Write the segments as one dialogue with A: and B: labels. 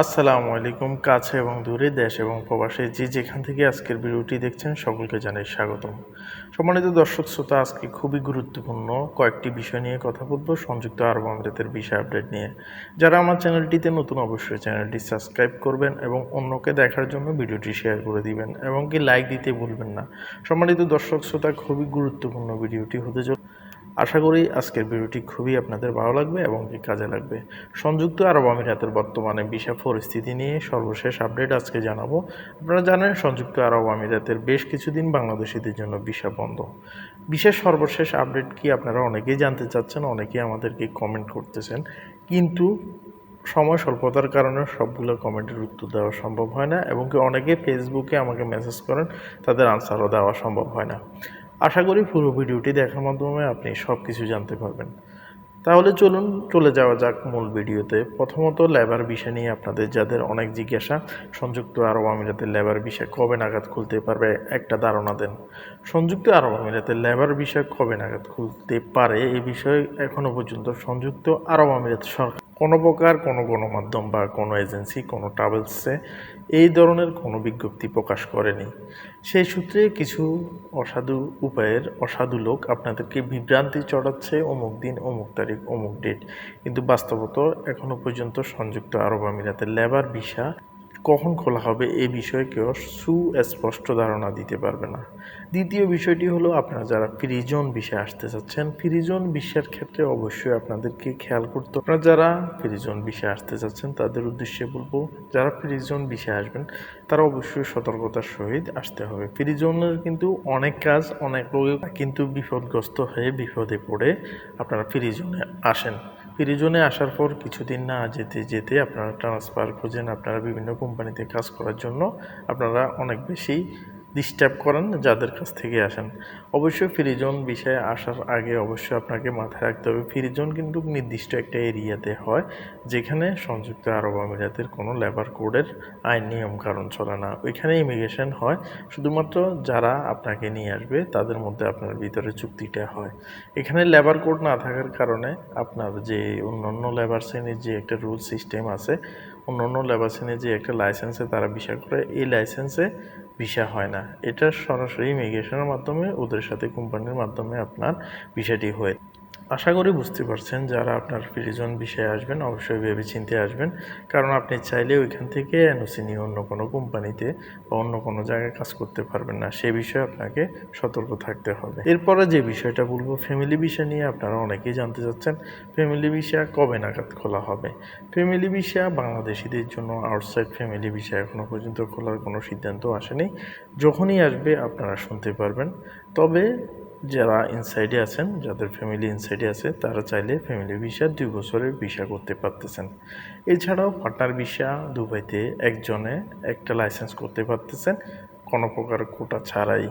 A: আসসালামু আলাইকুম, কাছে এবং দূরে দেশ এবং প্রবাসে যে যেখান থেকে আজকের ভিডিওটি দেখছেন সকলকে জানাই স্বাগতম। সম্মানিত দর্শক শ্রোতা, আজকে খুবই গুরুত্বপূর্ণ কয়েকটি বিষয় নিয়ে কথা বলব সংযুক্ত আরব আমিরাতের বিষয় আপডেট নিয়ে। যারা আমার চ্যানেলটিতে নতুন, অবশ্যই চ্যানেলটি সাবস্ক্রাইব করবেন এবং অন্যকে দেখার জন্য ভিডিওটি শেয়ার করে দিবেন এবং কি লাইক দিতে ভুলবেন না। সম্মানিত দর্শক শ্রোতা, খুবই গুরুত্বপূর্ণ ভিডিওটি হতে চলে আশা করি আজকের ভিডিওটি খুবই আপনাদের ভালো লাগবে এবং কি কাজে লাগবে। সংযুক্ত আরব আমিরাতের বর্তমানে বিশা পরিস্থিতি নিয়ে সর্বশেষ আপডেট আজকে জানাব। আপনারা জানেন, সংযুক্ত আরব আমিরাতের বেশ কিছুদিন বাংলাদেশিদের জন্য ভিসা বন্ধ। বিশেষ সর্বশেষ আপডেট কি আপনারা অনেকেই জানতে চাচ্ছেন, অনেকেই আমাদেরকে কমেন্ট করতেছেন। কিন্তু সময় স্বল্পতার কারণে সবগুলো কমেন্টের উত্তর দেওয়া সম্ভব হয় না এবং কি অনেকে ফেসবুকে আমাকে মেসেজ করেন, তাদের আনসারও দেওয়া সম্ভব হয় না। আশা করি পুরো ভিডিওটি দেখার মাধ্যমে আপনি সব কিছু জানতে পারবেন। তাহলে চলুন, চলে যাওয়া যাক মূল ভিডিওতে। প্রথমত লেবার বিষয় নিয়ে আপনাদের যাদের অনেক জিজ্ঞাসা, সংযুক্ত আরব আমিরাতের লেবার বিষয় কবে নাগাদ খুলতে পারবে একটা ধারণা দেন। সংযুক্ত আরব আমিরাতের লেবার বিষয় কবে নাগাদ খুলতে পারে এ বিষয়ে এখনও পর্যন্ত সংযুক্ত আরব আমিরাত সরকার কোনো প্রকার, কোনো গণমাধ্যম বা কোনো এজেন্সি, কোনো ট্রাভেলসে এই ধরনের কোনো বিজ্ঞপ্তি প্রকাশ করেনি। সেই সূত্রে কিছু অসাধু উপায়ের অসাধু লোক আপনাদেরকে বিভ্রান্তি চড়াচ্ছে অমুক দিন, অমুক তারিখ, অমুক ডেট কিন্তু বাস্তবত এখনও পর্যন্ত সংযুক্ত আরব আমিরাতের লেবার ভিসা কখন খোলা হবে এই বিষয়ে কেউ সুস্পষ্ট ধারণা দিতে পারবে না। দ্বিতীয় বিষয়টি হলো আপনারা যারা ফ্রিজন বিষয়ে আসতে চাচ্ছেন, ফ্রিজন বিষয়ের ক্ষেত্রে অবশ্যই আপনাদেরকে খেয়াল করতে আপনারা যারা ফ্রিজন বিষয়ে আসতে চাচ্ছেন, তাদের উদ্দেশ্যে বলব, যারা ফ্রিজন বিষয়ে আসবেন, তারা অবশ্যই সতর্কতার সহিত আসতে হবে। ফ্রিজনের কিন্তু অনেক কাজ, অনেক লোক কিন্তু বিপদগ্রস্ত হয়ে বিপদে পড়ে আপনারা ফ্রিজনে আসেন। ফ্রিজনে আসার পর কিছুদিন না যেতে যেতে আপনারা ট্রান্সফার খোঁজেন, আপনারা বিভিন্ন কোম্পানিতে কাজ করার জন্য আপনারা অনেক বেশি ডিস্টার্ব করেন, যাদের কাছ থেকে আসেন। অবশ্যই ফ্রিজন বিষয়ে আসার আগে অবশ্যই আপনাকে মাথায় রাখতে হবে, ফ্রিজন কিন্তু নির্দিষ্ট একটা এরিয়াতে হয়, যেখানে সংযুক্ত আরব আমিরাতের কোনো লেবার কোডের আইন নিয়ম কারণ চলে না। ওইখানে ইমিগ্রেশন হয়, শুধুমাত্র যারা আপনাকে নিয়ে আসবে, তাদের মধ্যে আপনার ভিতরে চুক্তিটা হয়। এখানে লেবার কোড না থাকার কারণে আপনার যে অন্যান্য লেবার শ্রেণির যে একটা রুল সিস্টেম আছে অন্যান্য অন্য লেবাসিনে যে একটা লাইসেন্সে তারা ভিসা করে, এই লাইসেন্সে ভিসা হয় না। এটা সরাসরি ইমিগ্রেশনের মাধ্যমে ওদের সাথে কোম্পানির মাধ্যমে আপনার ভিসাটি হয়ে আশা করি বুঝতে পারছেন যারা আপনার প্রিজন বিষয়ে আসবেন, অবশ্যই ভেবে চিনতে আসবেন। কারণ আপনি চাইলে ওইখান থেকে এনওসি নিয়ে অন্য কোনো কোম্পানিতে বা অন্য কোনো জায়গায় কাজ করতে পারবেন না। সে বিষয়ে আপনাকে সতর্ক থাকতে হবে। এরপরে যে বিষয়টা বলব ফ্যামিলি বিষয় নিয়ে আপনারা অনেকেই জানতে চাচ্ছেন ফ্যামিলি ভিসা কবে নাগাদ খোলা হবে? ফ্যামিলি ভিসা বাংলাদেশিদের জন্য আউটসাইড ফ্যামিলি ভিসা এখনও পর্যন্ত খোলার কোনো সিদ্ধান্ত আসেনি। যখনই আসবে আপনারা শুনতে পারবেন। তবে যারা ইনসাইডে আছেন, যাদের ফ্যামিলি ইনসাইডে আছে, তারা চাইলে ফ্যামিলি ভিসা দুই বছরের ভিসা করতে পারতেছেন। এছাড়াও পার্টনার ভিসা দুবাইতে একজনে একটা লাইসেন্স করতে পারতেছেন, কোনো প্রকার কোটা ছাড়াই।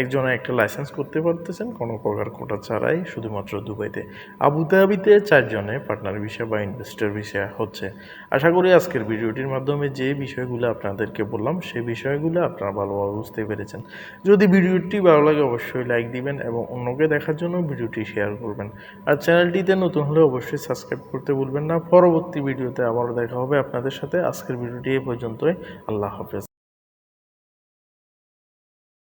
A: একজনে একটা লাইসেন্স করতে পারতেছেন, কোনো প্রকার কোটা ছাড়াই, শুধুমাত্র দুবাইতে। আবুধাবিতে চারজনে পার্টনার ভিসা বা ইনভেস্টর ভিসা হচ্ছে। আশা করি আজকের ভিডিওটির মাধ্যমে যে বিষয়গুলো আপনাদেরকে বললাম সেই বিষয়গুলো আপনারা ভালোভাবে বুঝতে পেরেছেন। যদি ভিডিওটি ভালো লাগে, অবশ্যই লাইক দিবেন এবং অন্যকে দেখার জন্য ভিডিওটি শেয়ার করবেন। আর চ্যানেলটিতে নতুন হলে অবশ্যই সাবস্ক্রাইব করতে ভুলবেন না। পরবর্তী ভিডিওতে আবারও দেখা হবে আপনাদের সাথে। আজকের ভিডিওটি এই পর্যন্তই। আল্লাহ হাফেজ।